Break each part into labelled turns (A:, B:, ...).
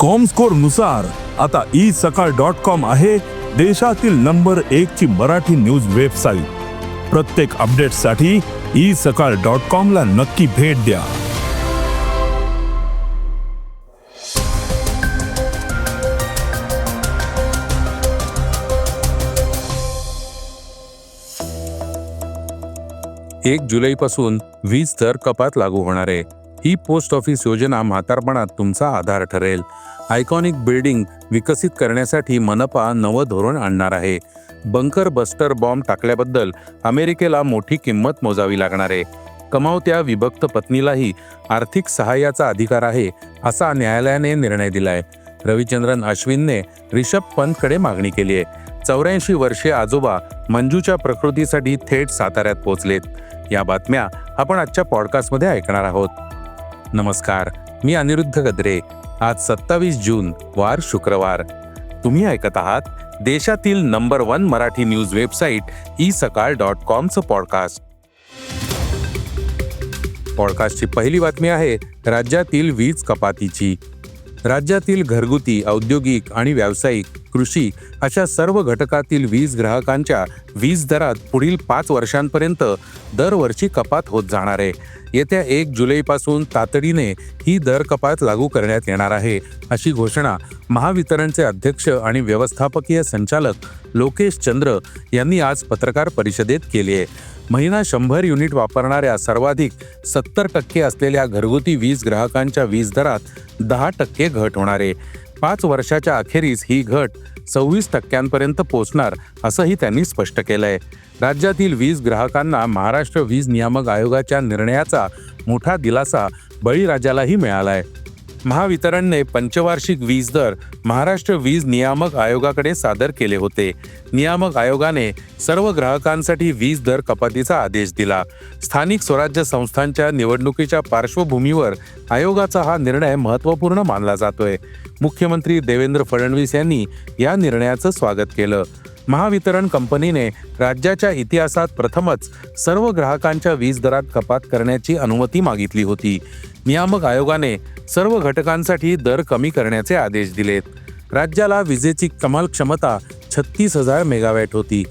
A: कॉमस्कोरनुसार आता E Sakal dot com आहे देशातील नंबर एक ची मराठी न्यूज वेबसाईट प्रत्येक अपडेटसाठी ई सकाळ डॉट कॉम ला नक्की भेट द्या.
B: एक जुलैपासून वीज दर कपात लागू होणार आहे. ही पोस्ट ऑफिस योजना म्हातारपणात तुमचा आधार ठरेल. आयकॉनिक बिल्डिंग विकसित करण्यासाठी मनपा नवं धोरण आणणार आहे. बंकर बस्टर बॉम्ब टाकल्याबद्दल अमेरिकेला मोठी किंमत मोजावी लागणार आहे. कमावत्या विभक्त पत्नीलाही आर्थिक सहाय्याचा अधिकार आहे असा न्यायालयाने निर्णय दिलाय. रविचंद्रन अश्विनने रिषभ पंतकडे मागणी केली आहे. चौऱ्याऐंशी वर्षे आजोबा मंजूच्या प्रकृतीसाठी थेट साताऱ्यात पोहोचलेत. या बातम्या आपण आजच्या पॉडकास्टमध्ये ऐकणार आहोत. नमस्कार मी अनिरुद्ध गद्रे. आज सत्तावीस जून वार शुक्रवार. तुम्ही ऐकत आहात देशातील number one Marathi news website e Sakal dot कॉमचं podcast. पॉडकास्टची पहिली बातमी आहे राज्यातील वीज कपातीची. राज्यातील घरगुती औद्योगिक आणि व्यावसायिक कृषी अशा सर्व घटकातील वीज ग्राहकांच्या वीज दरात पुढील पाच वर्षांपर्यंत दरवर्षी कपात होत जाणार आहे. येत्या एक जुलैपासून तातडीने ही दर कपात लागू करण्यात येणार आहे अशी घोषणा महावितरणचे अध्यक्ष आणि व्यवस्थापकीय संचालक लोकेश चंद्र यांनी आज पत्रकार परिषदेत केली आहे. महिना शंभर युनिट वापरणाऱ्या सर्वाधिक सत्तर टक्के असलेल्या घरगुती वीज ग्राहकांच्या वीज दरात दहा टक्के घट होणार आहे. पाच वर्षाच्या अखेरीस ही घट सव्वीस टक्क्यांपर्यंत पोहोचणार असंही त्यांनी स्पष्ट केलंय. राज्यातील वीज ग्राहकांना महाराष्ट्र वीज नियामक आयोगाच्या निर्णयाचा मोठा दिलासा बळीराजालाही मिळालाय. महावितरणने पंचवार्षिक वीज दर महाराष्ट्र वीज नियामक आयोगाकडे सादर केले होते. नियामक आयोगाने सर्व ग्राहकांसाठी वीज दर कपातीचा आदेश दिला. स्थानिक स्वराज्य संस्थांच्या निवडणुकीच्या पार्श्वभूमीवर आयोगाचा हा निर्णय महत्त्वपूर्ण मानला जातोय. मुख्यमंत्री देवेंद्र फडणवीस यांनी या निर्णयाचं स्वागत केलं. महावितरण कंपनीने राज्याच्या इतिहासात प्रथमच सर्व ग्राहकांच्या वीज दरात कपात करण्याची अनुमती मागितली होती. नियामक आयोगाने सर्व घटकांसाठी दर कमी करण्याचे आदेश दिलेत. राज्याला विजेची कमाल क्षमता छत्तीस हजार मेगावॅट होती.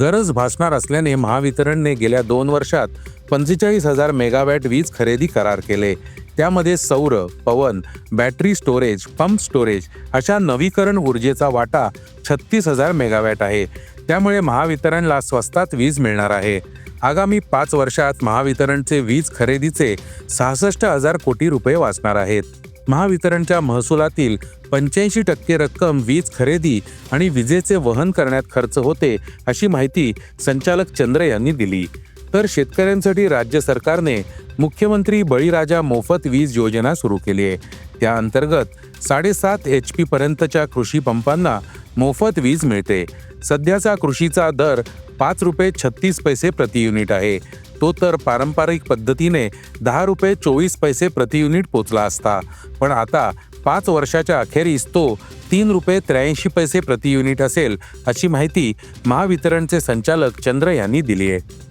B: गरज भासणार असल्याने महावितरणने गेल्या दोन वर्षात पंचेचाळीस हजार मेगावॅट वीज खरेदी करार केले. त्यामध्ये सौर पवन बॅटरी स्टोरेज पंप स्टोरेज अशा नवीकरण ऊर्जेचा वाटा छत्तीस हजार मेगावॅट आहे. त्यामुळे महावितरणला स्वस्तात वीज मिळणार आहे. आगामी पाच वर्षात महावितरणचे वीज खरेदीचे सहासष्ट हजार कोटी रुपये वाचणार आहेत. महावितरणच्या महसुलातील पंच्याऐंशी टक्के रक्कम वीज खरेदी आणि विजेचे वहन करण्यात खर्च होते अशी माहिती संचालक चंद्र यांनी दिली. तर शेतकऱ्यांसाठी राज्य सरकारने मुख्यमंत्री बळीराजा मोफत वीज योजना सुरू केली आहे. त्या अंतर्गत साडेसात एच पी पर्यंतच्या कृषी पंपांना मोफत वीज मिळते. सध्याचा कृषीचा दर पाच रुपये छत्तीस पैसे प्रति युनिट आहे. तो तर पारंपरिक पद्धतीने दहा रुपये चोवीस पैसे प्रति युनिट पोचला असता. पण आता पाच वर्षाच्या अखेरीस तो तीन रुपये त्र्याऐंशी पैसे प्रति युनिट असेल अशी माहिती महावितरणचे संचालक चंद्र यांनी दिली आहे.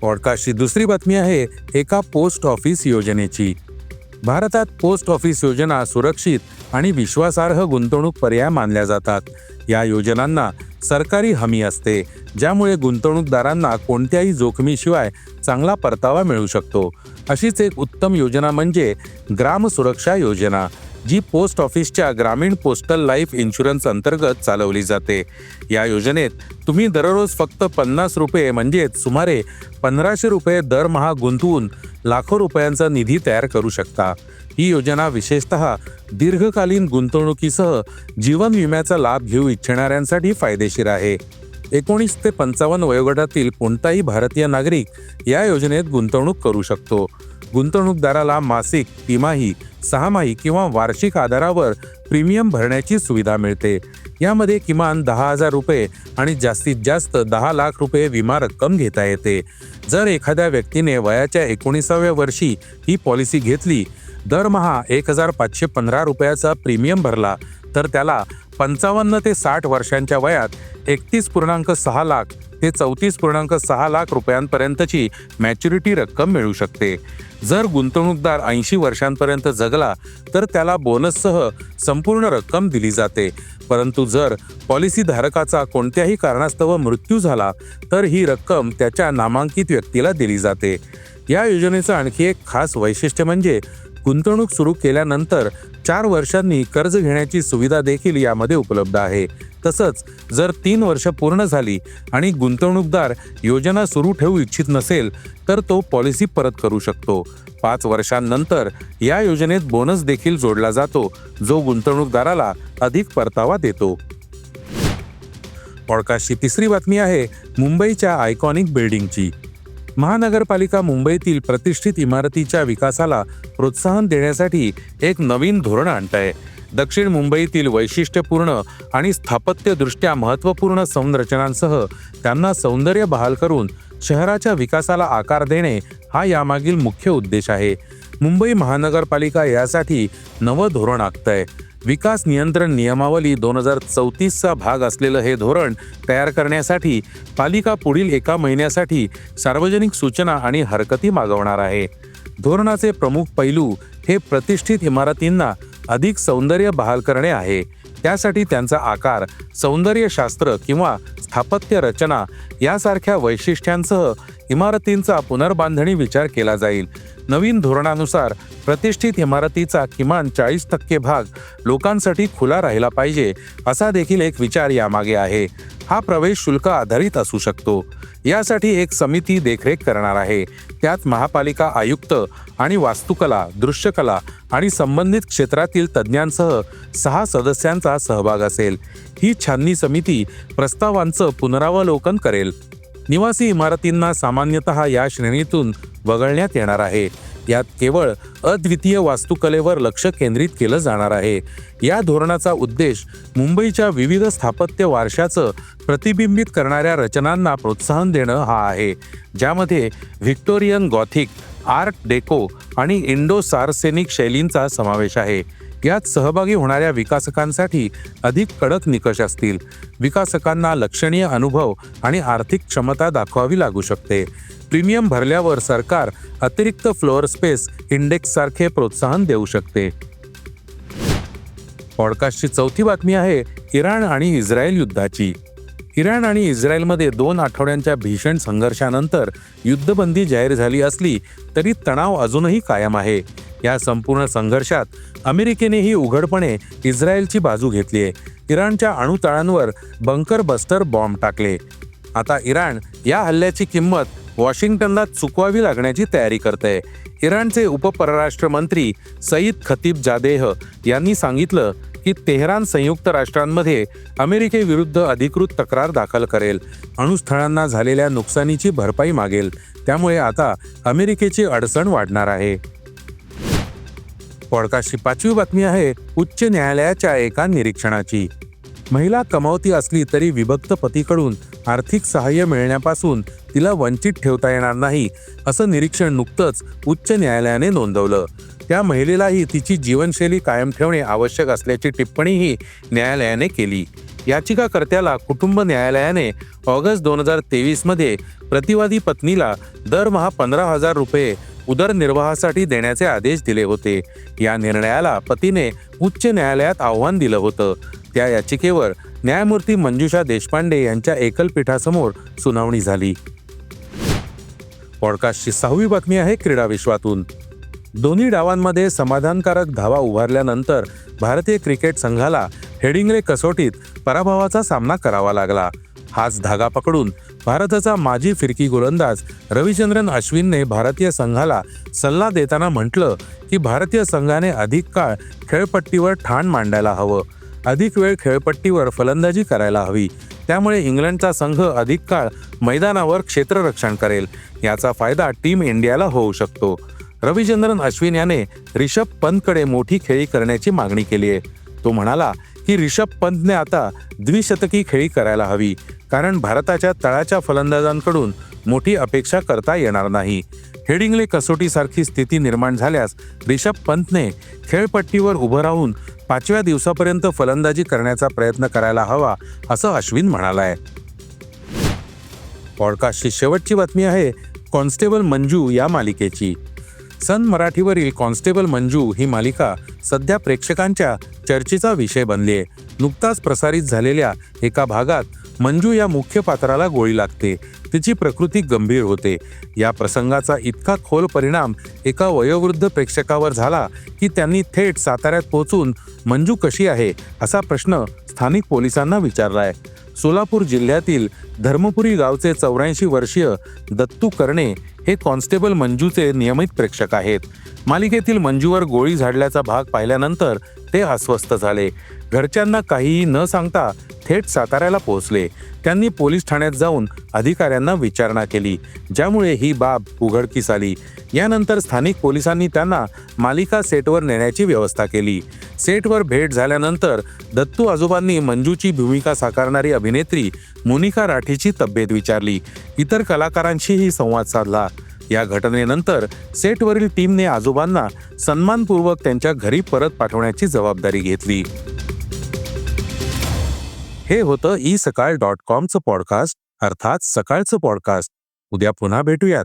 B: पॉडकास्टची दुसरी बातमी आहे एका पोस्ट ऑफिस योजनेची. भारतात पोस्ट ऑफिस योजना सुरक्षित आणि विश्वासार्ह गुंतवणूक पर्याय मानल्या जातात. या योजनांना सरकारी हमी असते ज्यामुळे गुंतवणूकदारांना कोणत्याही जोखमीशिवाय चांगला परतावा मिळू शकतो. अशीच एक उत्तम योजना म्हणजे ग्राम सुरक्षा योजना. जी पोस्ट ऑफिसच्या ग्रामीण पोस्टल लाईफ इन्शुरन्स अंतर्गत चालवली जाते. या योजनेत तुम्ही दररोज फक्त पन्नास रुपये म्हणजेच सुमारे पंधराशे रुपये दरमहा गुंतवून लाखो रुपयांचा निधी तयार करू शकता. ही योजना विशेषतः दीर्घकालीन गुंतवणुकीसह जीवन विम्याचा लाभ घेऊ इच्छिणाऱ्यांसाठी फायदेशीर आहे. एकोणीस ते पंचावन्न वयोगटातील कोणताही भारतीय नागरिक या योजनेत गुंतवणूक करू शकतो. गुंतवणूकदाराला मासिक तिमाही सहामाही किंवा वार्षिक आधारावर प्रीमियम भरण्याची सुविधा मिळते. यामध्ये किमान दहा हजार रुपये आणि जास्तीत जास्त दहा लाख रुपये विमा रक्कम घेता येते. जर एखाद्या व्यक्तीने वयाच्या एकोणीसाव्या वर्षी ही पॉलिसी घेतली दरमहा एक हजार पाचशे पंधरा रुपयाचा प्रीमियम भरला तर त्याला पंचावन्न ते साठ वर्षांच्या वयात एकतीस पूर्णांक सहा लाख ते चौतीस पूर्णांक सहा लाख रुपयांपर्यंतची मॅच्युरिटी रक्कम मिळू शकते. जर गुंतवणूकदार ऐंशी वर्षांपर्यंत जगला तर त्याला बोनससह संपूर्ण रक्कम दिली जाते. परंतु जर पॉलिसी धारकाचा कोणत्याही कारणास्तव मृत्यू झाला तर ही रक्कम त्याच्या नामांकित व्यक्तीला दिली जाते. या योजनेचं आणखी एक खास वैशिष्ट्य म्हणजे गुंतवणूक सुरू केल्यानंतर चार वर्षांनी कर्ज घेण्याची सुविधा देखील यामध्ये उपलब्ध आहे. तसंच जर तीन वर्ष पूर्ण झाली आणि गुंतवणूकदार योजना सुरू ठेवू इच्छित नसेल तर तो पॉलिसी परत करू शकतो. पाच वर्षांनंतर या योजनेत बोनस देखील जोडला जातो जो गुंतवणूकदाराला अधिक परतावा देतो. पॉडकास्टची तिसरी बातमी आहे मुंबईच्या आयकॉनिक बिल्डिंगची. महानगरपालिका मुंबईतील प्रतिष्ठित इमारतीच्या विकासाला प्रोत्साहन देण्यासाठी एक नवीन धोरण आणत आहे दक्षिण मुंबईतील वैशिष्ट्यपूर्ण आणि स्थापत्यदृष्ट्या महत्त्वपूर्ण संरचनांसह त्यांना सौंदर्य बहाल करून शहराच्या विकासाला आकार देणे हा यामागील मुख्य उद्देश आहे. मुंबई महानगरपालिका यासाठी नवं धोरण आखत आहे विकास नियंत्रण नियमावली दोन हजार चौतीसचा भाग असलेलं हे धोरण तयार करण्यासाठी पालिका पुढील एका महिन्यासाठी सार्वजनिक सूचना आणि हरकती मागवणार आहे. धोरणाचे प्रमुख पैलू हे प्रतिष्ठित इमारतींना अधिक सौंदर्य बहाल करणे आहे. त्यासाठी त्यांचा आकार सौंदर्यशास्त्र किंवा स्थापत्य रचना यासारख्या वैशिष्ट्यांसह इमारतींचा पुनर्बांधणी विचार केला जाईल. नवीन धोरणानुसार प्रतिष्ठित इमारतीचा किमान चाळीस टक्के भाग लोकांसाठी खुला राहिला पाहिजे असा देखील एक विचार यामागे आहे. हा प्रवेश शुल्क आधारित असू शकतो. यासाठी एक समिती देखरेख करणार आहे. त्यात महापालिका आयुक्त आणि वास्तुकला दृश्यकला आणि संबंधित क्षेत्रातील तज्ज्ञांसह सहा सदस्यांचा सहभाग असेल. ही छाननी समिती प्रस्तावांचं पुनरावलोकन करेल. निवासी इमारतींना सामान्यतः या श्रेणीतून वगळण्यात येणार आहे. यात केवळ अद्वितीय वास्तुकलेवर लक्ष केंद्रित केलं जाणार आहे. या धोरणाचा उद्देश मुंबईच्या विविध स्थापत्य वारशाचं प्रतिबिंबित करणाऱ्या रचनांना प्रोत्साहन देणं हा आहे. ज्यामध्ये व्हिक्टोरियन गॉथिक आर्ट डेको आणि इंडो सार्सेनिक शैलींचा समावेश आहे. यात सहभागी होणाऱ्या विकासकांसाठी अधिक कडक निकष असतील. विकासकांना लक्षणीय अनुभव आणि आर्थिक क्षमता दाखवावी लागू शकते. प्रीमियम भरल्यावर सरकार अतिरिक्त फ्लोअर स्पेस इंडेक्स सारखे प्रोत्साहन देऊ शकते. पॉडकास्टची चौथी बातमी आहे इराण आणि इस्रायल युद्धाची. इराण आणि इस्रायलमध्ये दोन आठवड्यांच्या भीषण संघर्षानंतर युद्धबंदी जाहीर झाली असली तरी तणाव अजूनही कायम आहे. या संपूर्ण संघर्षात अमेरिकेनेही उघडपणे इस्रायलची बाजू घेतली आहे. इराणच्या अणुतळांवर बंकर बस्टर बॉम्ब टाकले. आता इराण या हल्ल्याची किंमत वॉशिंग्टनला चुकवावी लागण्याची तयारी करते इराणचे उपपरराष्ट्र मंत्री सईद खतीब जादेह यांनी सांगितलं की तेहरान संयुक्त राष्ट्रांमध्ये अमेरिकेविरुद्ध अधिकृत तक्रार दाखल करेल. अणुस्थळांना झालेल्या नुकसानीची भरपाई मागेल. त्यामुळे आता अमेरिकेची अडचण वाढणार आहे. पॉडकास्टची पाचवी बातमी आहे उच्च न्यायालयाच्या एका निरीक्षणाची. महिला कमावती असली तरी विभक्त पतीकडून आर्थिक सहाय्य मिळण्यापासून तिला वंचित ठेवता येणार नाही असं निरीक्षण नुकतंच उच्च न्यायालयाने नोंदवलं. त्या महिलेलाही तिची जीवनशैली कायम ठेवणे आवश्यक असल्याची टिप्पणीही न्यायालयाने केली. याचिकाकर्त्याला कुटुंब न्यायालयाने ऑगस्ट दोन हजार तेवीसमध्ये प्रतिवादी पत्नीला दरमहा पंधरा हजार रुपये उदरनिर्वाहासाठी देण्याचे आदेश दिले होते. या निर्णयाला पतीने उच्च न्यायालयात आव्हान दिलं होतं. त्या याचिकेवर न्यायमूर्ती मंजुषा देशपांडे यांच्या एकलपीठासमोर सुनावणी झाली. पॉडकास्टची सहावी बातमी आहे क्रीडा विश्वातून. दोन्ही डावांमध्ये समाधानकारक धावा उभारल्यानंतर भारतीय क्रिकेट संघाला हेडिंगले कसोटीत पराभवाचा सामना करावा लागला. हाच धागा पकडून भारताचा माजी फिरकी गोलंदाज रविचंद्रन अश्विनने भारतीय संघाला सल्ला देताना म्हटलं की भारतीय संघाने अधिक काळ खेळपट्टीवर ठाण मांडायला हवं. अधिक वेळ खेळपट्टीवर फलंदाजी करायला हवी. त्यामुळे इंग्लंडचा संघ अधिक काळ मैदानावर क्षेत्ररक्षण करेल. याचा फायदा टीम इंडियाला होऊ शकतो. रविचंद्रन अश्विन याने रिषभ पंतकडे मोठी खेळी करण्याची मागणी केली आहे तो म्हणाला ही रिषभ पंतने आता द्विशतकी खेळी करायला हवी कारण भारताच्या तळाच्या फलंदाजांकडून मोठी अपेक्षा करता येणार नाही. हेडिंगले कसोटीसारखी स्थिती निर्माण झाल्यास रिषभ पंतने खेळपट्टीवर उभं राहून पाचव्या दिवसापर्यंत फलंदाजी करण्याचा प्रयत्न करायला हवा असं अश्विन म्हणालाय. पॉडकास्टची शेवटची बातमी आहे कॉन्स्टेबल मंजू या मालिकेची. सन मराठीवरील कॉन्स्टेबल मंजू ही मालिका सध्या प्रेक्षकांच्या चर्चेचा विषय बनली आहे नुकताच प्रसारित झालेल्या एका भागात मंजू या मुख्य पात्राला गोळी लागते. तिची प्रकृती गंभीर होते. या प्रसंगाचा इतका खोल परिणाम एका वयोवृद्ध प्रेक्षकावर झाला की त्यांनी थेट साताऱ्यात पोहोचून मंजू कशी आहे? असा प्रश्न स्थानिक पोलिसांना विचारलाय. सोलापूर जिल्ह्यातील धर्मपुरी गावचे चौऱ्याऐंशी वर्षीय दत्तू कर्णे हे कॉन्स्टेबल मंजूचे नियमित प्रेक्षक आहेत. मालिकेतील मंजूवर गोळी झाडल्याचा भाग पाहिल्यानंतर ते अस्वस्थ झाले. घरच्यांना काहीही न सांगता थेट साताऱ्याला पोहोचले. त्यांनी पोलीस ठाण्यात जाऊन अधिकाऱ्यांना विचारणा केली. ज्यामुळे ही बाब उघडकीस आली. यानंतर स्थानिक पोलिसांनी त्यांना मालिका सेटवर नेण्याची व्यवस्था केली. सेटवर भेट झाल्यानंतर दत्तू आजोबांनी मंजूची भूमिका साकारणारी अभिनेत्री मोनिका राठीची तब्येत विचारली. इतर कलाकारांशीही संवाद साधला. या घटनेनंतर सेटवरील टीमने आजोबांना सन्मानपूर्वक त्यांच्या घरी परत पाठवण्याची जबाबदारी घेतली. हे होतं ई सकाळ डॉट कॉमचं पॉडकास्ट अर्थात सकाळचं पॉडकास्ट. उद्या पुन्हा भेटूयात.